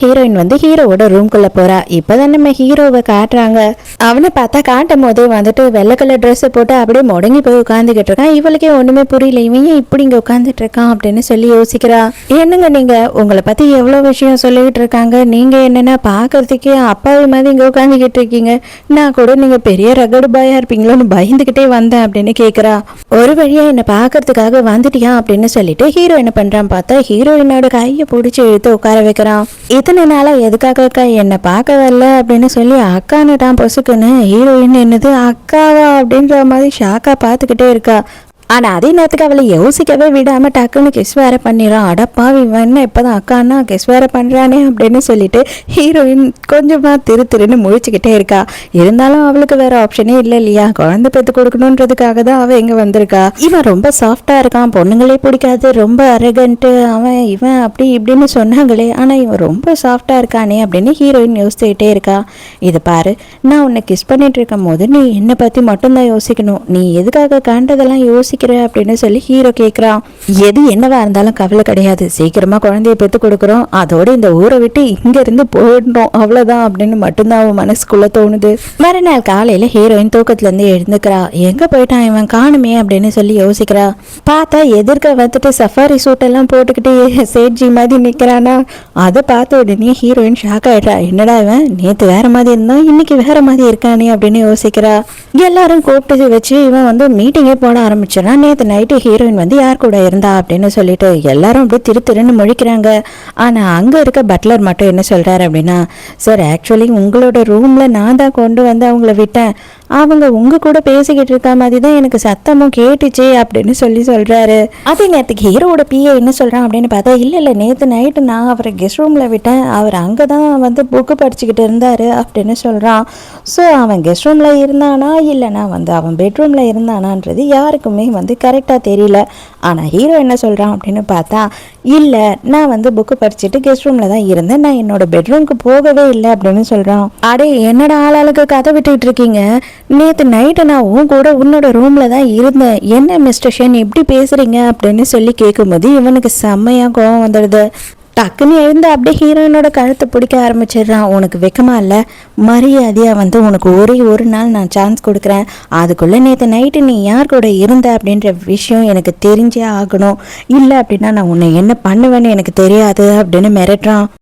Heroine வந்து ஹீரோவோட ரூம்குள்ள போறா. இப்பதான் நம்ம ஹீரோவை காட்டுறாங்க. அவனை பார்த்தா காட்டும் போதே வந்துட்டு வெள்ளை கலர் ட்ரெஸ் போட்டு அப்படியே முடங்கி போய் உட்காந்துக்கிட்டு இருக்கான். இவளுக்கே ஒண்ணுமே புரியல. இவன் ஏன் இப்படி இங்க உட்காந்துட்டு இருக்கான் அப்படின்னு சொல்லி யோசிக்கிறா. என்னங்க நீங்க? உங்களை பத்தி எவ்வளவு விஷயம் சொல்லிக்கிட்டு இருக்காங்க. நீங்க என்னன்னா பாக்குறதுக்கே அப்பாவி மாதிரி இங்க உட்காந்துக்கிட்டு இருக்கீங்க. நான் கூட நீங்க பெரிய ரகடு பாயா இருப்பீங்களோன்னு பயந்துகிட்டே வந்தேன் அப்படின்னு கேக்குறா. ஒரு வழியா என்ன பாக்குறதுக்காக வந்துட்டியா அப்படின்னு சொல்லிட்டு ஹீரோ என்ன பண்றான் பார்த்தா ஹீரோயினோட கையை பிடிச்சி இழுத்து உட்கார வைக்கிறான். இத்தனை நாளாக எதுக்காக அக்கா? என்னை பார்க்க வரல அப்படின்னு சொல்லி அக்கான்னுட்டான் பொசுக்குன்னு ஹீரோயின் என்னது? அக்காவா அப்படின்ற மாதிரி ஷாக்கா பார்த்துக்கிட்டே இருக்கா. ஆனால் அதே நேரத்துக்கு அவளை யோசிக்கவே விடாமல் டக்குன்னு கிஸ் வேற பண்ணிடுறான். அடப்பா இவன் என்ன இப்பதான் அக்கான்னா? கிஸ் வேற பண்றானே அப்படின்னு சொல்லிட்டு ஹீரோயின் கொஞ்சமாக திரு திருன்னு முழிச்சுக்கிட்டே இருக்கா. இருந்தாலும் அவளுக்கு வேற ஆப்ஷனே இல்லை இல்லையா? குழந்தை பெற்று கொடுக்கணுன்றதுக்காக தான் அவள் இங்கே வந்திருக்கா. இவன் ரொம்ப சாஃப்டாக இருக்கான். பொண்ணுங்களே பிடிக்காது. ரொம்ப அரகன்ட்டு அவன் இவன் அப்படி இப்படின்னு சொன்னாங்களே. ஆனால் இவன் ரொம்ப சாஃப்டாக இருக்கானே அப்படின்னு ஹீரோயின் யோசிச்சுக்கிட்டே இருக்கா. இதை பாரு நான் உன்னை கிஸ் பண்ணிட்டு இருக்கும் போது நீ என்னை பற்றி மட்டும்தான் யோசிக்கணும். நீ எதுக்காக கண்டதெல்லாம் யோசிக்கிற அப்படின்னு சொல்லி ஹீரோ கேட்குறான் எது என்னவா இருந்தாலும் கவலை கிடையாது. சீக்கிரமாக குழந்தைய பெற்று கொடுக்குறோம். அதோடு இந்த ஊரை விட்டு இங்கேருந்து போயிடணும். அவ்வளோதான் அப்படின்னு மட்டும்தான் அவன் மனசுக்குள்ளே தோணுது. மறுநாள் காலையில் ஹீரோயின் தூக்கத்துலேருந்து எழுந்துக்கிறா. எங்கே போயிட்டான் இவன்? காணுமே அப்படின்னு சொல்லி யோசிக்கிறா. பார்த்தா எதிர்க்க வந்துட்டு சஃபாரி சூட்டெல்லாம் போட்டுக்கிட்டு சேட்ஜி மாதிரி நிற்கிறானா அதை பார்த்த உடனே ஹீரோயின் ஷாக் ஆயிடுறா. என்னடா இவன்? நேற்று வேற மாதிரி இருந்தான் இன்னைக்கு வேற மாதிரி இருக்கானே அப்படின்னு யோசிக்கிறா. எல்லாரும் கூப்பிட்டு வச்சு இவன் வந்து மீட்டிங்கே போட ஆரம்பிச்சிடறான். நேற்று நைட்டு ஹீரோயின் வந்து யார் கூட இருந்தா அப்படின்னு சொல்லிட்டு எல்லாரும் அப்படியே திரு திருன்னு முழிக்கிறாங்க. ஆனால் அங்கே இருக்க பட்லர் மட்டும் என்ன சொல்கிறாரு அப்படின்னா சார் ஆக்சுவலி உங்களோட ரூமில் நான் தான் கொண்டு வந்து அவங்கள விட்டேன். அவங்க உங்கள் கூட பேசிக்கிட்டு இருக்க மாதிரி தான் எனக்கு சத்தமும் கேட்டுச்சு அப்படின்னு சொல்லி சொல்கிறாரு அதே நேரத்துக்கு ஹீரோட பிஏ என்ன சொல்கிறான் அப்படின்னு பார்த்தா இல்லை இல்லை நேற்று நைட்டு நான் அவரை கெஸ்ட் ரூமில் விட்டேன். அவர் அங்கே தான் வந்து புக்கு படிச்சுக்கிட்டு இருந்தார் அப்படின்னு சொல்கிறான் ஸோ அவன் கெஸ்ட் ரூமில் இருந்தானா இல்லைனா வந்து அவன் பெட்ரூமில் இருந்தானான்றது யாருக்குமே வந்து கரெக்டாக தெரியல. ஆனால் ஹீரோ என்ன சொல்கிறான் அப்படின்னு பார்த்தா இல்லை நான் வந்து புக்கு படிச்சுட்டு கெஸ்ட் ரூமில் தான் இருந்தேன். நான் என்னோட பெட்ரூம்க்கு போகவே இல்லை அப்படின்னு சொல்கிறான் அடே என்னடா ஆளாளுக்கு கதை விட்டுக்கிட்டு இருக்கீங்க? நேற்று நைட்டு நான் உன் கூட உன்னோட ரூமில் தான் இருந்தேன். என்ன மிஸ்டர் ஷென் எப்படி பேசுகிறீங்க அப்படின்னு சொல்லி கேட்கும்போது இவனுக்கு செம்மையாக கோவம் வந்துடுது. டக்குன்னு எழுந்து அப்படியே ஹீரோயினோட கழுத்தை பிடிக்க ஆரம்பிச்சிடுறான். உனக்கு வெக்கமா இல்லை? மரியாதையாக வந்து உனக்கு ஒரே ஒரு நாள் நான் சான்ஸ் கொடுக்குறேன். அதுக்குள்ளே நேற்று நைட்டு நீ யார் கூட இருந்த அப்படின்ற விஷயம் எனக்கு தெரிஞ்சே ஆகணும். இல்லை அப்படின்னா நான் உன்னை என்ன பண்ணுவேன்னு எனக்கு தெரியாது அப்படின்னு மிரட்டுறான்.